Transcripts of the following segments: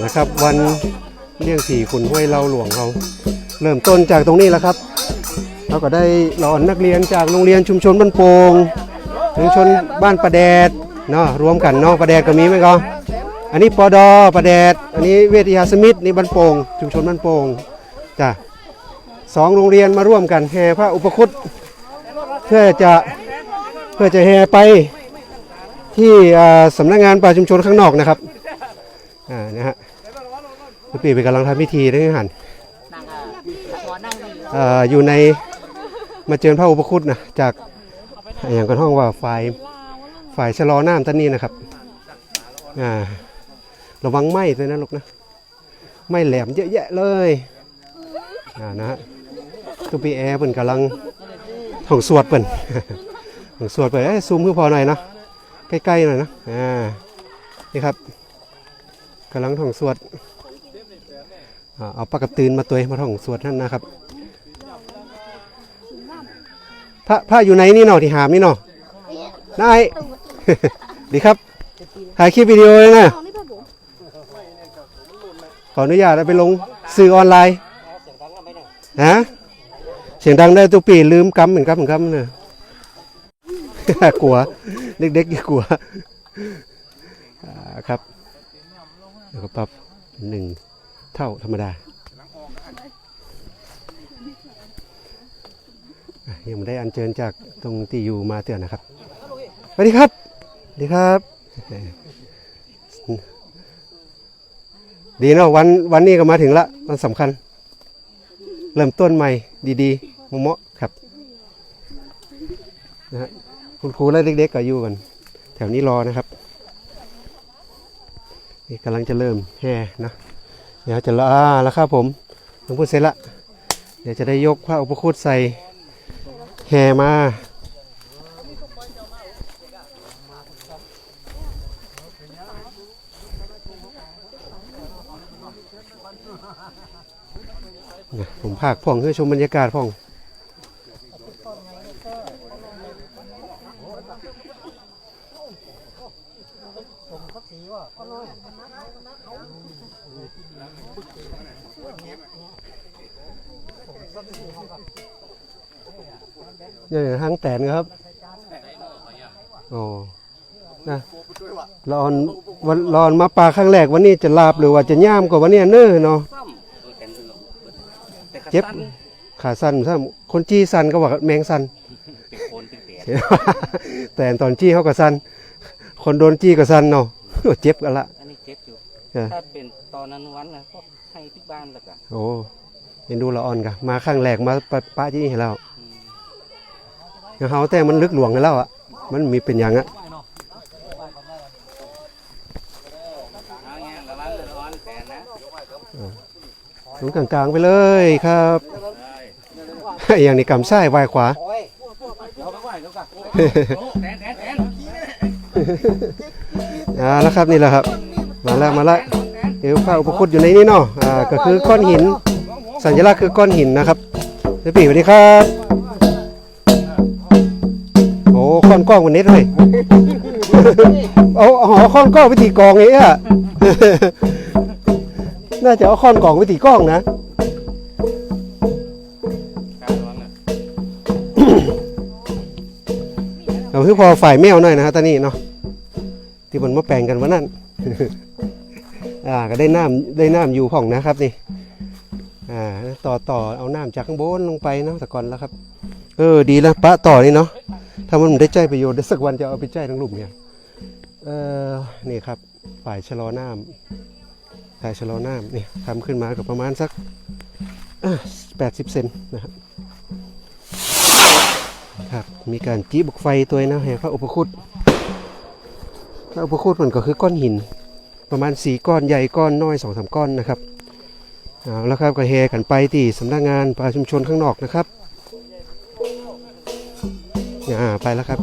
นะครับ วันเลี้ยงสี่ขุนห้วยเล่าหลวงเราเริ่มต้นจากตรงนี้แล้วครับเราก็ได้หลอนนักเรียนจากโรงเรียนชุมชนบ้านโป่งชุมชนบ้านประแดดเนาะรวมกันเนาะประแดดก็มีไหมก็อันนี้ปอดอประแดด อันนี้เวทยาสมิตรนี่บ้านโป่งชุมชนบ้านโป่งจ้ะสองโรงเรียนมาร่วมกันแห่พระอุปคุตเพื่อจะเพื่อจะแห่ไปที่สำนักงานป่าชุมชนข้างนอกนะครับ อ่านะฮะพี่ปีไปกำลังทำพิธีด้วยหันนั่งอะหมอนั่งนี่เอ่ออยู่ในมาเจริญพระอุปคุตนะจากอย่างกันห้องว่าฝ่ายฝ่ายชะลอน้ำท่านนี้นะครับอ่าระวังไหม้ด้วยนะลูกนะไหม้แหลมเยอะแยะเลยอ่านะฮะตุปีแอร์เปิ่นกำลังท่องสวดเปิ่นท่องสวดเปิ่นเอ้ยซูมขึ้นพอหน่อยเนาะใกล้ๆหน่อยนะอ่านี่ครับ กำลังท่องสวดเอาปากกระตือนมาตัวมาท่องสวดนั่นนะครับ พระพระอยู่ไหนนี่เนาะที่หามนี่เนาะนายดีครับถ่ายคลิปวิดีโอเลยนะขออนุญาตเอาไปลงสื่อออนไลน์ฮะเสียงดังได้ตัวปีลืมกำเหมือนกำเหมือนกำเนอะกลัว เด็กๆกลัวอ่าครับ แล้วก็ปรับหนึ่งเท่าธรรมดายังไม่ได้อัญเชิญจากตรงที่อยู่มาเตือนนะครับสวัสดีครับสวัสดีครับ ดีเนาะวันวันนี้ก็มาถึงละวันสำคัญ เริ่มต้นใหม่ดีๆเหมาะครับนะฮะคุณครูและเด็กๆก็อยู่กัน แถวนี้รอนะครับ นี่กำลังจะเริ่มแห่นะเดี๋ยวจะละอาแล้วครับผมหลวงพ่อเสร็จละเดี๋ยวจะได้ยกพระอุปคุตใส่แห่มาผมภาคพ่องเพื่อชมบรรยากาศพ่อง เนี่ยหางแตนครับโอ้นะรอนวันรอนมาปลาครั้งแรกวันนี้จะลาบหรือว่าจะย่ามกว่าวันนี้เน้อเนาะเจ็บขาสั้นซ้ำคนจี้สั้นก็ว่าแมงสั้นเป็นโคนเป็นเปียแต่ตอนจี้เขาก็สั้นคนโดนจี้ก็สั้นเนาะ เจ็บกันละ อันนี้เจ็บอยู่ เออ ถ้าเป็นตอนนั้นวันนะก็ให้ที่บ้านแล้วก็โอ้เห็นดูละอ่อนกะมาครั้งแรกมาปะป้าจี้ให้เราเขาแต่มันลึกหลวงให้แล้วอะ มันมีเป็นอย่างอะเอาเงี้ยระวังระวังแผลนะลงกลางๆไปเลยครับอย่างนี้กำซ้ายไหวขวาแผลแผลแผล อ่าแล้วครับนี่แหละครับ มาแล้วมาแล้วเดี๋ยวพระอุปคุตอยู่ในนี้เนาะอ่าก็คือก้อนหิน สัญลักษณ์คือก้อนหินนะครับเดี๋ยวปีสวัสดีครับโอ้ค้อนกล้องวันนี้เลยเอาเอาหอค้อนกล้องวิธีกองนี้อะน่าจะเอาค้อนกองวิธีกล้องนะเราคือพอฝ่ายแมวหน่อยนะฮะตอนนี้เนาะ ที่มันมาแปลงกันวันนั้นอ่าก็ได้น้ำได้น้ำอยู่ผ่องนะครับนี่อ่าต่อต่อเอาน้ำจากข้างบนลงไปเนาะแต่ก่อนแล้วครับ เออดีแล้วปะต่อนี่เนาะถ้ามันได้ใจประโยชน์เดี๋ยวสักวันจะเอาไปใจทั้งหลุมเนี่ยเออนี่ครับฝ่ายชะลอน้ำฝ่ายชะลอน้ำนี่ทำขึ้นมากับประมาณสักแปดสิบเซนนะครับครับมีการจี้บุกไฟตัวนะแห่พระอุปคุต พระอุปคุตมันก็คือก้อนหิน ประมาณสีก้อนใหญ่ก้อนน้อยสองสามก้อนนะครับเอาแล้วครับก็แห่กันไปที่สำนักงานประชาชุมชนข้างนอกนะครับอ่าไปแล้วครับ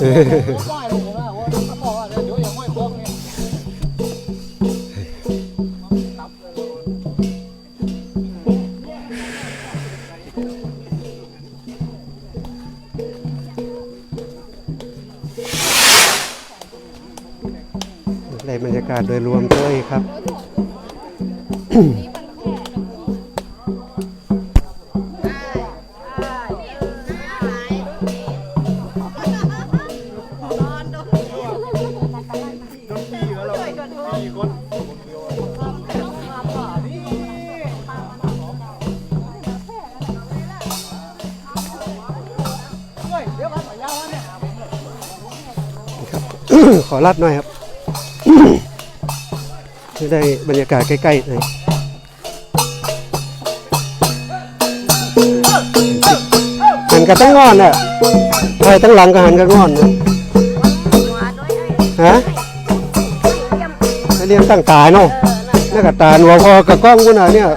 เรรยากาศโดยรวมเลยครับ ขอรัดหน่อยครับ จะได้บรรยากาศใกล้ๆหน่อยหันกันตั้งงอนอะใครตั้งหลังก็หันกันงอนนะฮะให้เลี้ยงตั้งตาเนาะนี่กับตาหนัวพอกับกล้องกูน่ะเนี่ย